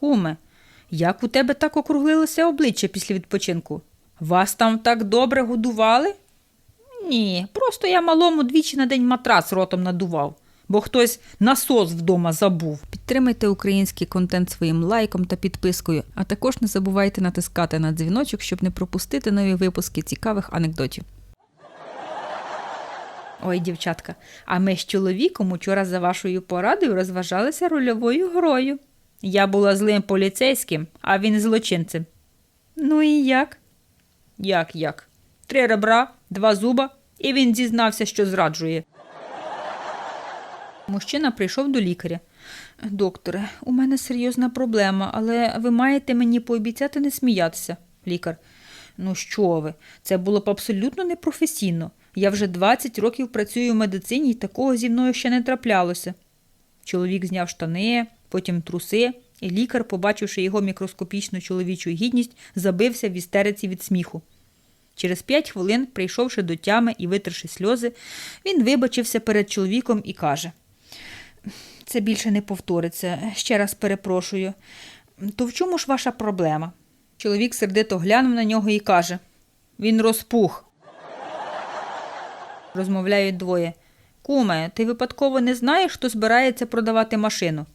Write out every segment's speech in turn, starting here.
куме, як у тебе так округлилося обличчя після відпочинку? Вас там так добре годували? Ні, просто я малому двічі на день матрац ротом надував, бо хтось насос вдома забув. Підтримайте український контент своїм лайком та підпискою, а також не забувайте натискати на дзвіночок, щоб не пропустити нові випуски цікавих анекдотів. Ой, дівчатка, а ми з чоловіком учора за вашою порадою розважалися рольовою грою. Я була злим поліцейським, а він злочинцем. Ну і як? Як як? Три ребра, два зуба, і він зізнався, що зраджує. Мужчина прийшов до лікаря. Докторе, у мене серйозна проблема, але ви маєте мені пообіцяти не сміятися. Лікар. Ну що ви, це було б абсолютно непрофесійно. Я вже 20 років працюю в медицині і такого зі мною ще не траплялося. Чоловік зняв штани, потім труси, і лікар, побачивши його мікроскопічну чоловічу гідність, забився в істериці від сміху. Через п'ять хвилин, прийшовши до тями і витерши сльози, він вибачився перед чоловіком і каже: Це більше не повториться. Ще раз перепрошую. То в чому ж ваша проблема? Чоловік сердито глянув на нього і каже: Він розпух. Розмовляють двоє. Куме, ти випадково не знаєш, хто збирається продавати машину?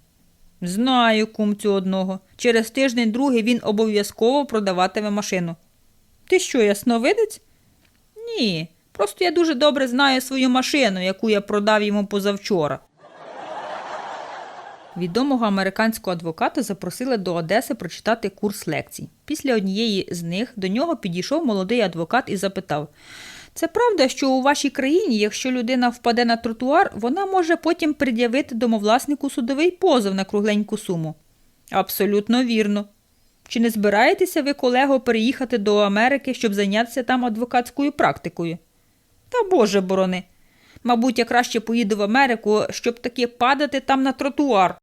Знаю, кумцю одного. Через тиждень другий він обов'язково продаватиме машину. Ти що, ясновидець? Ні. Просто я дуже добре знаю свою машину, яку я продав йому позавчора. Відомого американського адвоката запросили до Одеси прочитати курс лекцій. Після однієї з них до нього підійшов молодий адвокат і запитав: Це правда, що у вашій країні, якщо людина впаде на тротуар, вона може потім пред'явити домовласнику судовий позов на кругленьку суму? Абсолютно вірно. Чи не збираєтеся ви, колего, переїхати до Америки, щоб зайнятися там адвокатською практикою? Та Боже борони. Мабуть, я краще поїду в Америку, щоб таки падати там на тротуар.